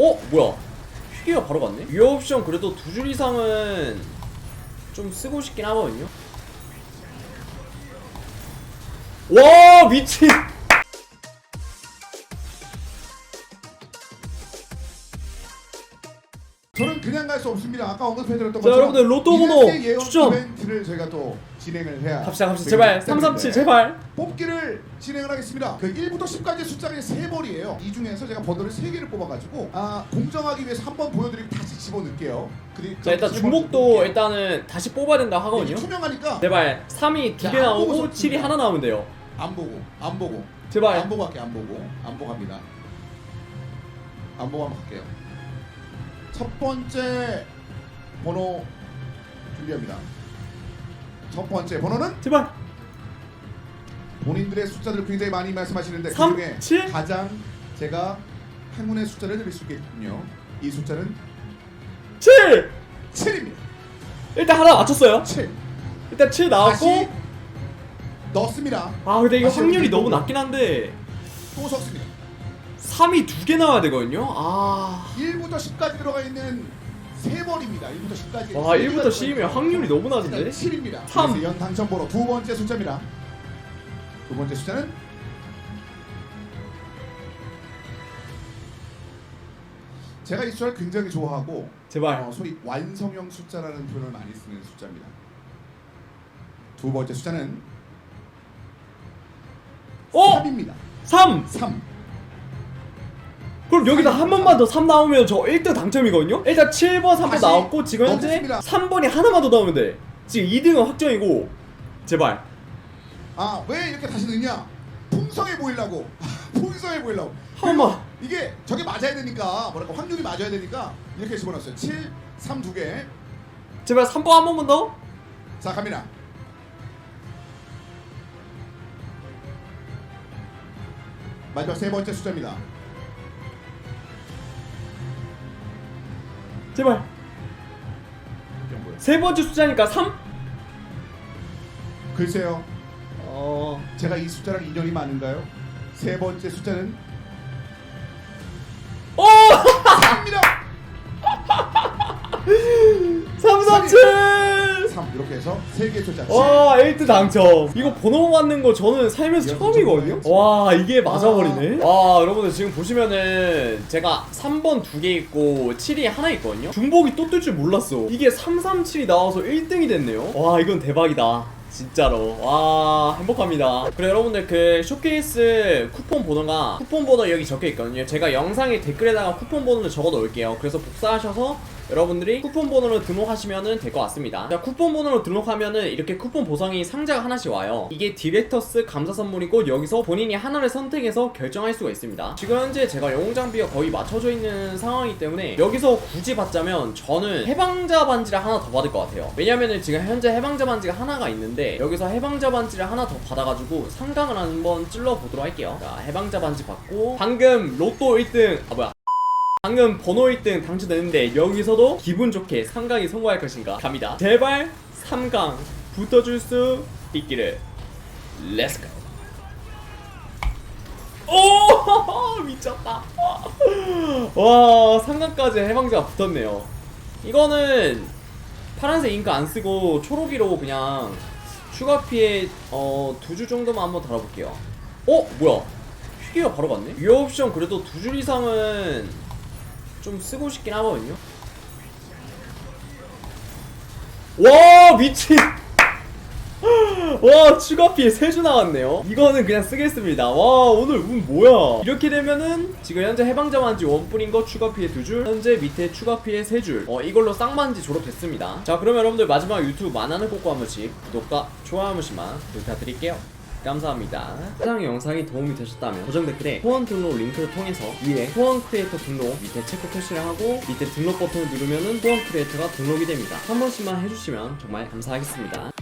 어? 뭐야? 휘기가 바로 갔네? 이 옵션 그래도 두 줄 이상은 좀 쓰고 싶긴 하거든요? 와 미친! 저는 그냥 갈 수 없습니다. 아까 언급해드렸던 자, 것처럼 여러분들 로또 번호 예언 추첨! 이벤트를 저희가 또 진행을 해야 갑시다 갑시다 되기 제발 때문에 337 제발 뽑기를 진행을 하겠습니다. 그 1부터 10까지 숫자가 세 벌이에요. 이 중에서 제가 번호를 세 개를 뽑아가지고 아 공정하기 위해서 한 번 보여드리고 다시 집어넣을게요. 그리고 자 일단 세 중복도 번. 일단은 다시 뽑아야 된다 하거든요 투명하니까 제발 3이 두 개 야, 나오고 보고서 7이 하나 나오면 돼요 안 보고 안 보고 제발 안 보고 할게요. 안 보고 안 보고 합니다. 안 보고 한번 할게요. 첫 번째 번호 준비합니다. 첫 번째 번호는 제발 본인들의 숫자들을 굉장히 많이 말씀하시는데 삼, 그중에 칠? 가장 제가 행운의 숫자를 드릴 수 있겠군요. 이 숫자는 7! 7입니다. 일단 하나 맞췄어요 7. 일단 7 다시 나왔고 넣습니다. 아 근데 이거 다시 확률이 너무 또- 낮긴 한데 또 섞습니다. 3이 두 개 나와야 되거든요 아 1부터 10까지 들어가 있는 세 번입니다. 1부터 10까지. 와 1부터 10이면 확률이 너무 낮은데 7입니다. 삼. 연 당첨 번호 두 번째 숫자입니다. 두 번째 숫자는 제가 이 숫자를 굉장히 좋아하고 제발 어, 소위 완성형 숫자라는 표현을 많이 쓰는 숫자입니다. 두 번째 숫자는 어? 3입니다. 3! 3. 그럼 여기다 한 번만 더 3 나오면 저 1등 당첨이거든요? 일단 7번 3번 다시 나왔고 지금 현재 넣겠습니다. 3번이 하나만 더 나오면 돼 지금 2등은 확정이고 제발 아, 왜 이렇게 다시 넣냐? 풍성해 보이려고. 풍성해 보이려고. 한 번만 이게 저게 맞아야 되니까 뭐랄까 확률이 맞아야 되니까 이렇게 집어넣었어요. 7, 3 두 개. 제발 3번 한 번만 더 자 갑니다. 마지막 세 번째 숫자입니다. 제발 세 번째 숫자니까 3? 글쎄요, 어... 제가 이 숫자랑 인연이 많은가요? 세 번째 숫자는 이렇게 해서 세개 숫자. 와 1등 당첨. 이거 번호 맞는 거 저는 살면서 이거 처음이거든요? 좀와 이게 맞아버리네. 와 여러분들 지금 보시면은 제가 3번 두 개 있고 7이 하나 있거든요? 중복이 또 뜰 줄 몰랐어. 이게 337이 나와서 1등이 됐네요. 와 이건 대박이다. 진짜로. 와 행복합니다. 그리고 여러분들 그 쇼케이스 쿠폰 번호가 쿠폰 번호 여기 적혀 있거든요. 제가 영상에 댓글에다가 쿠폰 번호를 적어 놓을게요. 그래서 복사하셔서 여러분들이 쿠폰 번호를 등록하시면 될 것 같습니다. 자, 쿠폰 번호를 등록하면은 이렇게 쿠폰 보상이 상자가 하나씩 와요. 이게 디렉터스 감사 선물이고 여기서 본인이 하나를 선택해서 결정할 수가 있습니다. 지금 현재 제가 영웅 장비가 거의 맞춰져 있는 상황이기 때문에 여기서 굳이 받자면 저는 해방자 반지를 하나 더 받을 것 같아요. 왜냐면은 지금 현재 해방자 반지가 하나가 있는데 여기서 해방자 반지를 하나 더 받아가지고 상강을 한번 찔러 보도록 할게요. 자, 해방자 반지 받고 방금 로또 1등 아 뭐야 방금 번호 1등 당첨됐는데 여기서도 기분 좋게 3강이 성공할 것인가? 갑니다. 제발 3강 붙어줄 수 있기를. 렛츠고 오 미쳤다. 와 3강까지 해방자가 붙었네요. 이거는 파란색 잉크 안 쓰고 초록이로 그냥 추가 피해 어 두 줄 정도만 한번 달아볼게요. 어 뭐야? 휘기가 바로 갔네? 이 옵션 그래도 두 줄 이상은 좀 쓰고 싶긴 하거든요. 와 미친. 와 추가 피해 3주 나왔네요. 이거는 그냥 쓰겠습니다. 와 오늘 운 뭐야? 이렇게 되면은 지금 현재 해방자 반지 원뿔인 거 추가 피해 2줄 현재 밑에 추가 피해 3줄. 어 이걸로 쌍반지 졸업됐습니다. 자 그러면 여러분들 마지막 유튜브 만화는 꼭꼭 한 번씩 구독과 좋아요 한 번씩만 부탁드릴게요 감사합니다. 해당 영상이 도움이 되셨다면 고정 댓글에 후원 등록 링크를 통해서 위에 후원 크리에이터 등록 밑에 체크 표시를 하고 밑에 등록 버튼을 누르면은 후원 크리에이터가 등록이 됩니다. 한 번씩만 해주시면 정말 감사하겠습니다.